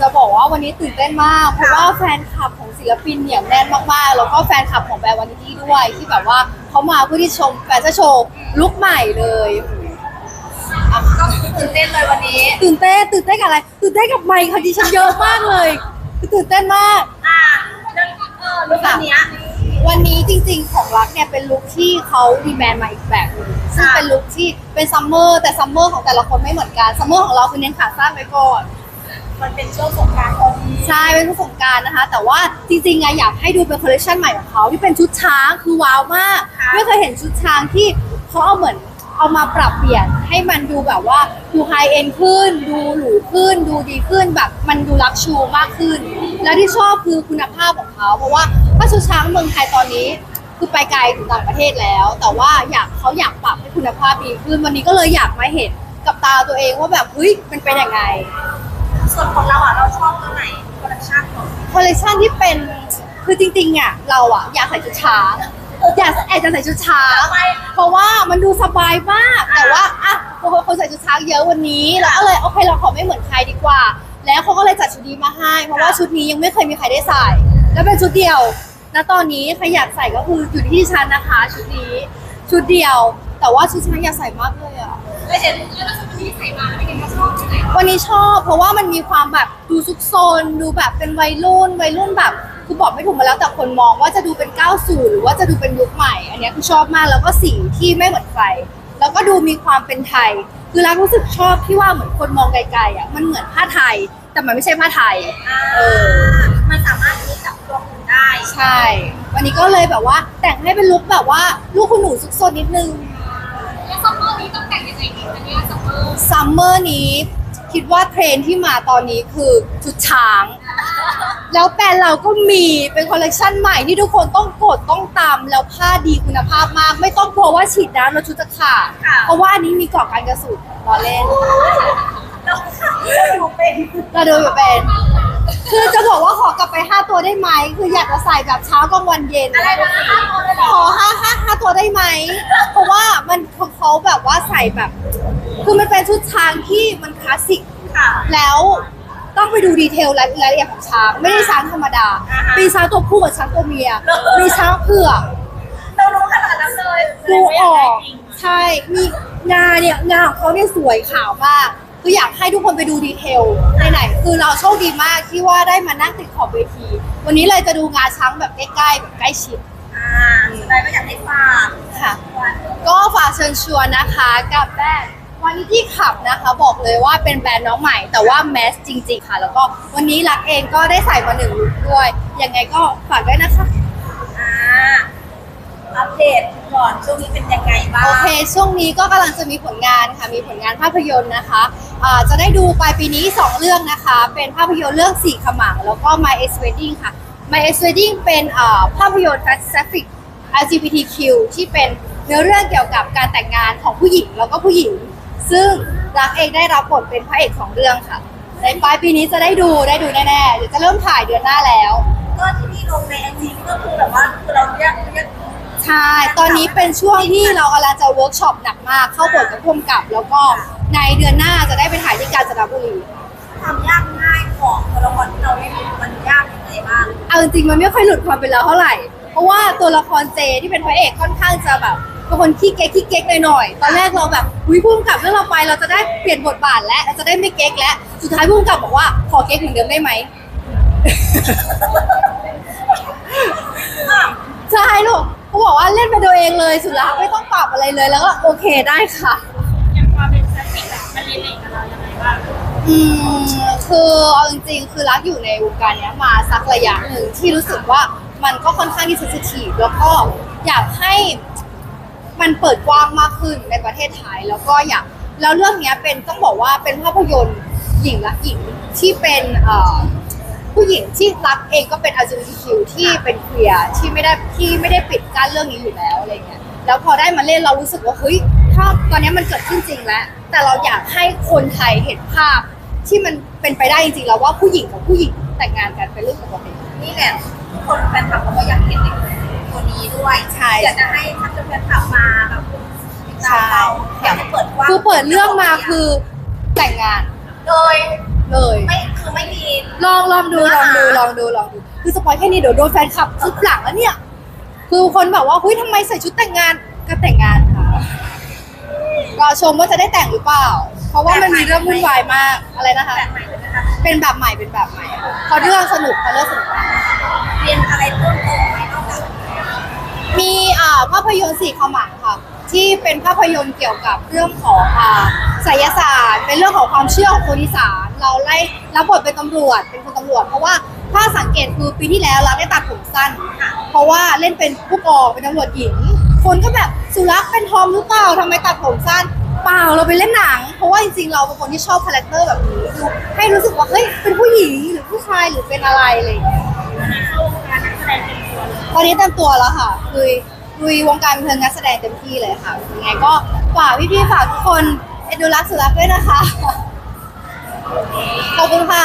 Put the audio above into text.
จะบอกว่าวันนี้ตื่นเต้นมาก เพราะว่าแฟนคลับของศิลปินเนี่ยแน่นมากๆ แล้วก็แฟนคลับของแบรนด์วานิตี้ด้วยที่แบบว่าเขามาเพื่อที่ชมแฟชั่นโชว์ลุคใหม่เลยก็ตื่นเต้นเลยวันนี้ ตื่นเต้นตื่นเต้นกับอะไรตื่นเต้นกับไมค์ค่ะดิฉันเยอะมากเลยคือตื่นเต้นมากอ่าเรื่องเออเรื่องวันเนี้ยวันนี้จริงๆของรักเนี่ยเป็นลุคที่เขาดีแมนมาอีกแบบหนึงซึ่งเป็นลุคที่เป็นซัมเมอร์แต่ซัมเมอร์ของแต่ละคนไม่เหมือนกันซัมเมอร์ของเราคือเน้นขาสั้นไว้ก่อน มันเป็นช่วงสงกรารพอดีใช่เป็นประสบการณ์นะคะ แต่ว่าจริงๆอะอยากให้ดูเป็นคอลเลคชันใหม่ของเขาที่เป็นชุดช้างคือว้าวมาก ไม่เคยเห็นชุดช้างที่เขาเอาเหมือนเอามาปรับเปลี่ยนให้มันดูแบบว่าดูไฮเอ็นขึ้น ดูหรูขึ้น ดูดีขึ้นแบบมันดูลักชูมากขึ้น แล้วที่ชอบคือคุณภาพของเขาเพราะว่าถ้าชุดช้างเมืองไทยตอนนี้ คือไปไกลถึงต่างประเทศแล้ว แต่ว่าอยากเขาอยากปรับให้คุณภาพดีขึ้น วันนี้ก็เลยอยากมาเห็นกับตาตัวเองว่าแบบเฮ้ยมันเป็นยังไง ส่วนของเราอะเราชอบตัวไหนคอลเลคชันของคอลเลคชันที่เป็นคือจริงๆอะเราอะอยากใส่ชุดช้างอยากแอบจะใส่ชุดช้างเพราะว่ามันดูสบายมาก แต่ว่าอะบางคนคนใส่ชุดช้างเยอะวันนี้เราก็เลยโอเคเราขอไม่เหมือนใครดีกว่า แล้วเขาก็เลยจัดชุดนี้มาให้ เพราะว่าชุดนี้ยังไม่เคยมีใครได้ใส่ แล้วเป็นชุดเดียวณตอนนี้ใครอยากใส่ก็คืออยู่ที่ฉันนะคะ ชุดนี้ชุดเดียว แต่ว่าชุดฉันอยากใส่มากเลยอะ ไม่เห็นแล้วชุดนี้ใส่มาแล้วเป็นยังไงชอบที่ไหนวันนี้ชอบเพราะว่ามันมีความแบบดูซุกซนดูแบบเป็นวัยรุ่นวัยรุ่นแบบคือบอกไม่ถูกมาแล้วแต่คนมองว่าจะดูเป็น90หรือว่าจะดูเป็นยุคใหม่ อันเนี้ยคือชอบมากแล้วก็สีที่ไม่เหมือนใครแล้วก็ดูมีความเป็นไทย คือรักรู้สึกชอบที่ว่าเหมือนคนมองไกลๆอะมันเหมือนผ้าไทย แต่มันไม่ใช่ผ้าไทย เออ มันสามารถที่จับตัวคุณได้ ใช่ วันนี้ก็เลยแบบว่าแต่งให้เป็นลุคแบบว่าลูกคุณหนูซุกซนนิดนึง แล้วซัมเมอร์นี้ต้อง แต่งยังไงดีคะเนี่ยซัมเมอร์ซัมเมอร์นี้คิดว่าเทรนด์ที่มาตอนนี้คือชุดช้าง แล้วแบรนด์เราก็มีเป็นคอลเลคชันใหม่ที่ทุกคนต้องกดต้องตามแล้วผ้าดีคุณภาพมาก ไม่ต้องกลัวว่าฉีดน้ำแล้วชุดจะขาดเพราะว่าอันนี้มีเกาะกันกระสุนรอเล่นเราดูเป็นเราดูอยู่เป็น คือจะบอกว่าขอกลับไป 5 ตัวได้ไหม คืออยากจะใส่แบบเช้ากลางวันเย็น อะไรนะห้าตัวเลยเหรขออห้าห้าห้าตัวได้ไหม เพราะว่ามันเขาแบบว่าใส่แบบ คือมันเป็นชุดช้างที่มันคลาสสิก ค่ะ แล้วต้องไปดูดีเทลรายรายละเอียดของช้าง ไม่ได้ช้างธรรมดา อ่าฮะมีช้างตัวผู้กับช้างตัวเมียมีช้างเผือกเรารู้ขนาดนั้นเลยดูออก ใช่ มีงาเนี่ยงาของเขาเนี่ยสวยขาวมาก คืออยากให้ทุกคนไปดูดีเทลไหนๆคือเราโชคดีมากที่ว่าได้มานั่งติดขอบเวที วันนี้เลยจะดูงาช้างแบบใกล้ๆแบบใกล้ชิดอ่าอะไรก็อยากให้ฝากค่ะวันก็ฝากเชิญชวนนะคะกับแบรนด์วันนี้ที่ขับนะคะบอกเลยว่าเป็นแบรนด์น้องใหม่ แต่ว่าแมสจริง ๆ ค่ะ แล้วก็วันนี้รักเองก็ได้ใส่มาหนึ่งลุคด้วยยังไงก็ฝากด้วยนะคะอ่า อัปเดตก่อนช่วงนี้เป็นยังไงบ้างโอเค ช่วงนี้ก็กำลังจะมีผลงานค่ะ มีผลงานภาพยนตร์นะคะอ่าจะได้ดูปลายปีนี้ 2 เรื่องนะคะ เป็นภาพยนตร์เรื่องสี่ขมัง แล้วก็ My Ex Wedding ค่ะ My Ex Wedding เป็นอ่าภาพยนตร์ Pacific LGBTQ ที่เป็นเนื้อเรื่องเกี่ยวกับการแต่งงานของผู้หญิงแล้วก็ผู้หญิง ซึ่งรักเองได้รับบทเป็นพระเอกของเรื่องค่ะ ในปลายปีนี้จะได้ดูได้ดูแน่ๆเดี๋ยวจะเริ่มถ่ายเดือนหน้าแล้ว ก็ที่นี่ลงในไอจีก็คือแบบว่าคือเราเรียกเรียก ใช่ ตอนนี้เป็นช่วงที่เรากำลังจะเวิร์กช็อปหนักมาก เข้าบทกับพุ่มกับ แล้วก็ในเดือนหน้าจะได้ไปถ่ายที่กาญจนบุรี ความยากง่ายของตัวละครที่เราเล่นมันยากยังไงบ้างเอาจริงๆมันไม่ค่อยหลุดความเป็นเราเท่าไหร่ เพราะว่าตัวละครเจที่เป็นพระเอกค่อนข้างจะแบบเป็นคนขี้เก๊กขี้เก๊กหน่อยๆ ตอนแรกเราแบบอุ้ยพุ่มกับเรื่องเราไปเราจะได้เปลี่ยนบทบาทแล้วเราจะได้ไม่เก๊กแล้วสุดท้ายพุ่มกับบอกว่าขอเก๊กเหมือนเดิมได้ไหม ใช่ลูก เขาบอกว่าเล่นเป็นตัวเองเลยสุดแล้วไม่ต้องปรับอะไรเลยแล้วก็โอเคได้ค่ะ อย่างความเป็นแฟชั่นอะมันรีเลทกับเรายังไงบ้างอืมคือเอาจริงๆ คือรักอยู่ในวงการเนี้ยมาสักระยะหนึ่งที่รู้สึกว่ามันก็ค่อนข้างที่เซนซิทีฟแล้วก็อยากให้มันเปิดกว้างมากขึ้นในประเทศไทยแล้วก็อยากแล้วเรื่องเนี้ยเป็นต้องบอกว่าเป็นภาพยนตร์หญิงรักหญิงที่เป็นเอ่อ ผู้หญิงที่รักเองก็เป็น LGBTQ ที่เป็นเคลียร์ที่ไม่ได้ที่ไม่ได้ปิดกั้นเรื่องนี้อยู่แล้วอะไรเงี้ยแล้วพอได้มาเล่นเรารู้สึกว่าเฮ้ยถ้าตอนเนี้ยมันเกิดขึ้นจริงแล้ว แต่เราอยากให้คนไทยเห็นภาพที่มันเป็นไปได้จริงๆแล้วว่าผู้หญิงกับผู้หญิงแต่งงานกันเป็นเรื่องปกตินี่แหละทุกคนแฟนคลับเขาก็อยากเห็นในตัวนี้ด้วยใช่อยากจะให้ท่านแฟนคลับมาแบบติดตามเราอยากให้เปิดกว้างคือเปิดเรื่องมาคือแต่งงานโดยเลยไม่ คือไม่มีลองลองดูเนื้ลอองหาดูลองดูลองดู คือสปอยแค่นี้เดี๋ยวโดนแฟนคลับทุบหลังแล้วเนี่ย คือคนแบบว่าหุ้ยทำไมใส่ชุดแต่งงานก็แต่งงานค่ะรอชมว่าจะได้แต่งหรือเปล่า เพราะว่ามันมีเรื่องวุ่นวายมากอะไรนะคะ แบบใหม่เลยนะคะเป็นแบบใหม่เป็นแบบใหม่เพราะเรื่องสนุกเพราะเรื่องสนุกมากเรียนอะไรเพิ่มเติมไหมนอกจากมีอ่าภาพยนตร์สี่ขมังค่ะ ที่เป็นภาพยนตร์เกี่ยวกับเรื่องของอ่าไสยศาสตร์ เป็นเรื่องของความเชื่อของคนอีสานเราไล่รับบทเป็นตำรวจเป็นคนตำรวจ เพราะว่าถ้าสังเกตคือปีที่แล้วเราได้ตัดผมสั้นเพราะว่าเล่นเป็นผู้กองเป็นตำรวจหญิง คนก็แบบสุรักษ์เป็นทอมหรือเปล่าทำไมตัดผมสั้นเปล่าเราไปเล่นหนัง เพราะว่าจริงๆเราเป็นคนที่ชอบคาแรคเตอร์แบบนี้คือให้รู้สึกว่าเฮ้ยเป็นผู้หญิงหรือผู้ชายหรือเป็นอะไรอะไรอย่างเงี้ยเข้าวงการนักแสดงเต็มตัวเลยตอนนี้เต็มตัวแล้วค่ะลุย ลุยวงการบันเทิงนักแสดงเต็มที่เลยค่ะยังไงก็ฝากพี่ๆฝากทุกคนเอ็นดูรักสุรักด้วยนะคะ ขอบคุณค่ะ